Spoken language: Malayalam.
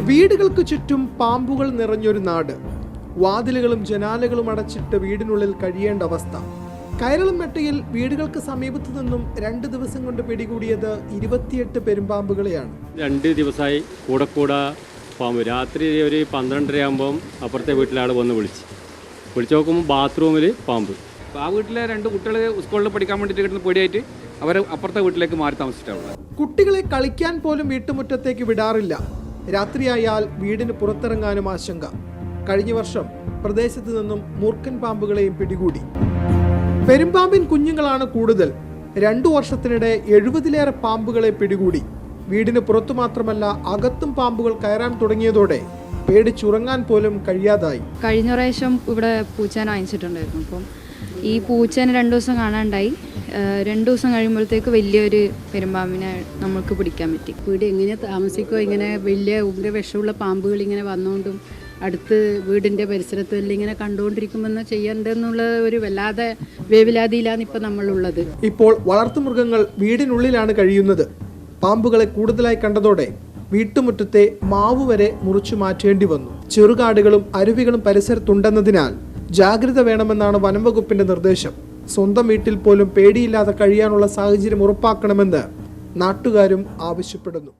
വീടുകൾക്ക് ചുറ്റും പാമ്പുകൾ നിറഞ്ഞൊരു നാട്. വാതിലുകളും ജനാലകളും അടച്ചിട്ട് വീടിനുള്ളിൽ കഴിയേണ്ട അവസ്ഥ. കയറളം മെട്ടയിൽ വീടുകൾക്ക് സമീപത്തു നിന്നും രണ്ട് ദിവസം കൊണ്ട് പിടികൂടിയത് ഇരുപത്തിയെട്ട് പെരുമ്പാമ്പുകളെയാണ്. രണ്ട് ദിവസമായി കൂടെ കൂടെ പാമ്പ്. രാത്രി ഒരു പന്ത്രണ്ടര ആകുമ്പം അപ്പുറത്തെ വീട്ടിലാൾ വന്ന് വിളിച്ച്. വിളിച്ച് നോക്കുമ്പോൾ ബാത്റൂമിൽ പാമ്പ്. ആ വീട്ടിലെ രണ്ട് കുട്ടികൾ സ്കൂളിൽ പഠിക്കാൻ വേണ്ടിയിട്ട് കിട്ടുന്ന പേടിയായിട്ട് അവർ അപ്പുറത്തെ വീട്ടിലേക്ക് മാറി താമസിച്ചിട്ടുള്ളത് കുട്ടികളെ കളിക്കാൻ പോലും വീട്ടുമുറ്റത്തേക്ക് വിടാറില്ല. രാത്രിയായാൽ വീടിന് പുറത്തിറങ്ങാനും ആശങ്ക. കഴിഞ്ഞ വർഷം പ്രദേശത്ത് നിന്നും മൂർഖൻ പാമ്പുകളെയും പിടികൂടി. പെരുമ്പാമ്പിൻ കുഞ്ഞുങ്ങളാണ് കൂടുതൽ. രണ്ടു വർഷത്തിനിടെ എഴുപതിലേറെ പാമ്പുകളെ പിടികൂടി. വീടിന് പുറത്തു മാത്രമല്ല അകത്തും പാമ്പുകൾ കയറാൻ തുടങ്ങിയതോടെ പേടിച്ചുറങ്ങാൻ പോലും കഴിയാതായി. കഴിഞ്ഞ പ്രാവശ്യം ഇവിടെ പൂച്ചാൻ വാങ്ങിച്ചിട്ടുണ്ടായിരുന്നു അപ്പം ഈ പൂച്ചേനെ രണ്ട് ദിവസം കാണാണ്ടായി. രണ്ടു ദിവസം കഴിയുമ്പോഴത്തേക്ക് വലിയൊരു പെരുമ്പാമ്പിനെ നമുക്ക് പിടിക്കാൻ പറ്റി. വീട് എങ്ങനെ താമസിക്കോ ഇങ്ങനെ വലിയ ഉഗ്ര വിഷമുള്ള പാമ്പുകൾ ഇങ്ങനെ വന്നുകൊണ്ടും അടുത്ത് വീടിന്റെ പരിസരത്ത് എല്ലാം ഇങ്ങനെ കണ്ടുകൊണ്ടിരിക്കുമെന്ന് ചെയ്യണ്ടെന്നുള്ള ഒരു വല്ലാതെ വേവിലാതിയിലാണ് ഇപ്പം നമ്മളുള്ളത്. ഇപ്പോൾ വളർത്തുമൃഗങ്ങൾ വീടിനുള്ളിലാണ് കഴിയുന്നത്. പാമ്പുകളെ കൂടുതലായി കണ്ടതോടെ വീട്ടുമുറ്റത്തെ മാവ് വരെ മുറിച്ചു മാറ്റേണ്ടി വന്നു. ചെറുകാടുകളും അരുവികളും പരിസരത്തുണ്ടെന്നതിനാൽ ജാഗ്രത വേണമെന്നാണ് വനം വകുപ്പിന്റെ നിർദ്ദേശം. സ്വന്തം വീട്ടിൽ പോലും പേടിയില്ലാതെ കഴിയാനുള്ള സാഹചര്യം ഉറപ്പാക്കണമെന്ന് നാട്ടുകാരും ആവശ്യപ്പെടുന്നു.